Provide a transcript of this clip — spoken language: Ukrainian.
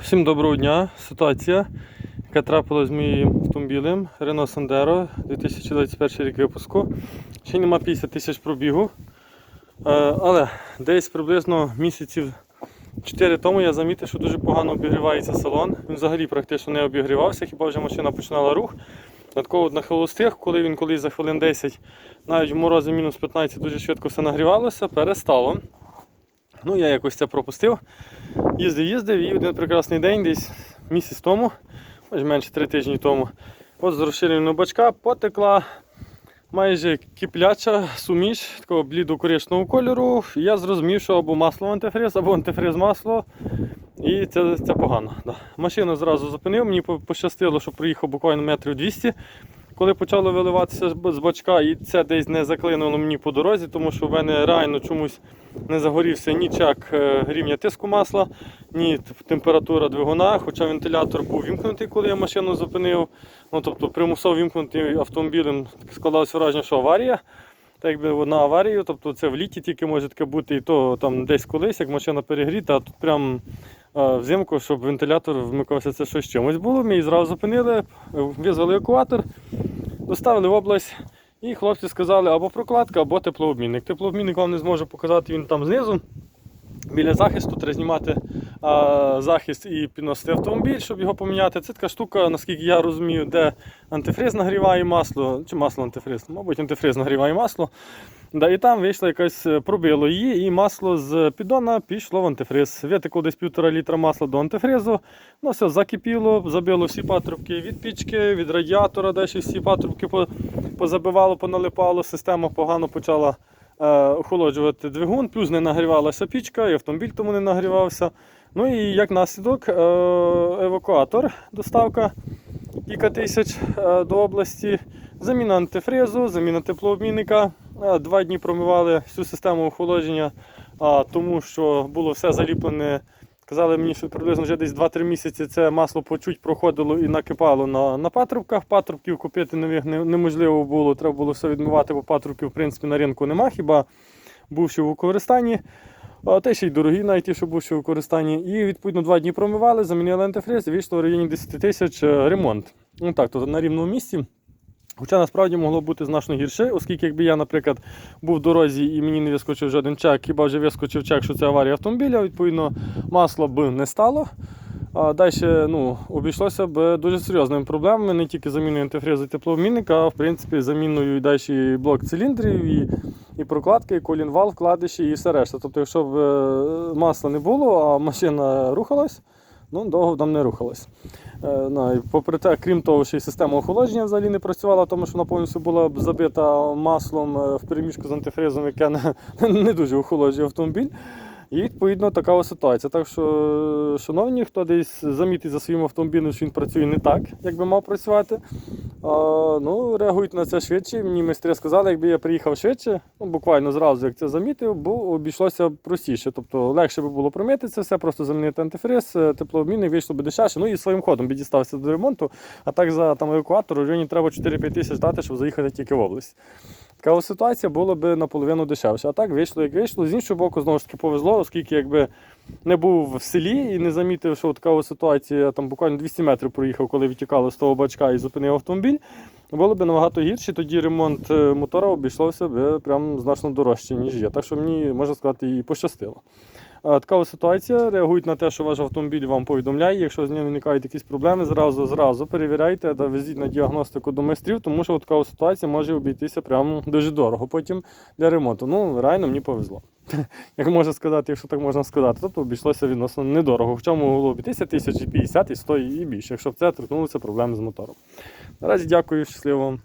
Всім доброго дня. Ситуація, яка трапилась з моїм автомобілем Renault Sandero 2021 рік випуску. Ще нема 50 тисяч пробігу. Е, Але десь приблизно місяців 4 тому я замітив, що дуже погано обігрівається салон. Він взагалі практично не обігрівався, хіба вже машина починала рух. Додатково на холостих, коли він колись за хвилин 10, навіть в морози мінус 15 дуже швидко все нагрівалося, перестало. Ну, я якось це пропустив. Їздив, їздив і один прекрасний день, десь місяць тому, може менше три тижні тому, от з розширеного бачка потекла майже кипляча суміш такого блідо-коричневого кольору. Я зрозумів, що або масло антифриз, або антифриз масло. І це, це погано. Да. Машину зразу зупинив, мені пощастило, що проїхав буквально метрів 200. Коли почало виливатися з бачка, і це десь не заклинуло мені по дорозі, тому що в мене реально чомусь не загорівся ні чак е, рівня тиску масла, ні температура двигуна, хоча вентилятор був вімкнутий, коли я машину зупинив. Ну, тобто примусово вімкнутий автомобілем складалося враження, що аварія. Так якби на аварію, тобто це в літі тільки може таке бути, і то там десь колись, як машина перегріта, а тут прям взимку, щоб вентилятор вмикався, це щось чимось було. Ми її зразу зупинили, визвали евакуатор, доставили в область. І хлопці сказали або прокладка, або теплообмінник. Теплообмінник вам не зможу показати, він там знизу. Біля захисту треба знімати захист і підносити автомобіль, щоб його поміняти. Це така штука, наскільки я розумію, де антифриз нагріває масло, чи масло антифриз, мабуть, антифриз нагріває масло. Да, і там вийшло якось е, пробило її, і масло з піддона пішло в антифриз. Витекло десь півтора літра масла до антифризу. Ну все, закипіло, забило всі патрубки від пічки, від радіатора, далі всі патрубки по- позабивало, поналипало. Система погано почала е, охолоджувати двигун, плюс не нагрівалася пічка, і автомобіль тому не нагрівався. Ну і як наслідок, е, евакуатор, доставка кілька тисяч е, до області, заміна антифризу, заміна теплообмінника. Е, Два дні промивали всю систему охолодження, тому що було все заліплене. Казали мені, що приблизно вже десь 2-3 місяці це масло по чуть проходило і накипало на, на патрубках. Патрубків купити нових не- неможливо було, треба було все відмивати, бо патрубків в принципі на ринку нема, хіба бувши в використанні. Те ще й дорогі, навіть що бувши в використанні. І відповідно два дні промивали, замінили антифриз і вийшло в районі 10 тисяч е, ремонт. Ну так, то на рівному місці. Хоча насправді могло бути значно гірше, оскільки якби я, наприклад, був в дорозі і мені не вискочив жоден чек, хіба вже вискочив чек, що це аварія автомобіля, відповідно, масла б не стало. А далі ну, обійшлося б дуже серйозними проблемами, не тільки заміною антифризу теплообмінника, а в принципі заміною і далі блок циліндрів, і, і прокладки, і колінвал, вкладиші і все решта. Тобто, якщо б е, масла не було, а машина рухалась, ну довго там не рухалась. Е, ну, і попри те, крім того, що і система охолодження взагалі не працювала, тому що вона повністю була б забита маслом е, в переміжку з антифризом, яке не, не дуже охолоджує автомобіль. І відповідно така ось ситуація. Так що, шановні, хто десь замітить за своїм автомобілем, що він працює не так, як би мав працювати. А, ну, реагуйте на це швидше. Мені майстри сказали, якби я приїхав швидше, ну буквально зразу, як це замітив, бо обійшлося простіше. Тобто легше би було промити це все, просто замінити антифриз, е, теплообмінник вийшло б дешевше. Ну і своїм ходом би дістався до ремонту. А так за там евакуатор районі треба 4-5 тисяч дати, щоб заїхати тільки в область. Така ситуація була б наполовину дешевше. А так вийшло, як вийшло. З іншого боку, знову ж таки повезло, оскільки якби не був в селі і не замітив, що така ситуація там буквально 200 метрів проїхав, коли витікало з того бачка і зупинив автомобіль. Було б набагато гірше, тоді ремонт е, мотора обійшлося б прям значно дорожче, ніж є. Так що мені, можна сказати, і пощастило. Е, Така ситуація. Реагуйте на те, що ваш автомобіль вам повідомляє. Якщо з ним виникають якісь проблеми, зразу зразу перевіряйте та везіть на діагностику до майстрів, тому що така ситуація може обійтися прямо дуже дорого потім для ремонту. Ну, реально мені повезло. Як можна сказати, якщо так можна сказати, тобто обійшлося відносно недорого. Хоча могло обійтися тисяч і 50, і 100 і більше, якщо б це торкнулося проблеми з мотором. Наразі дякую, щасливо вам.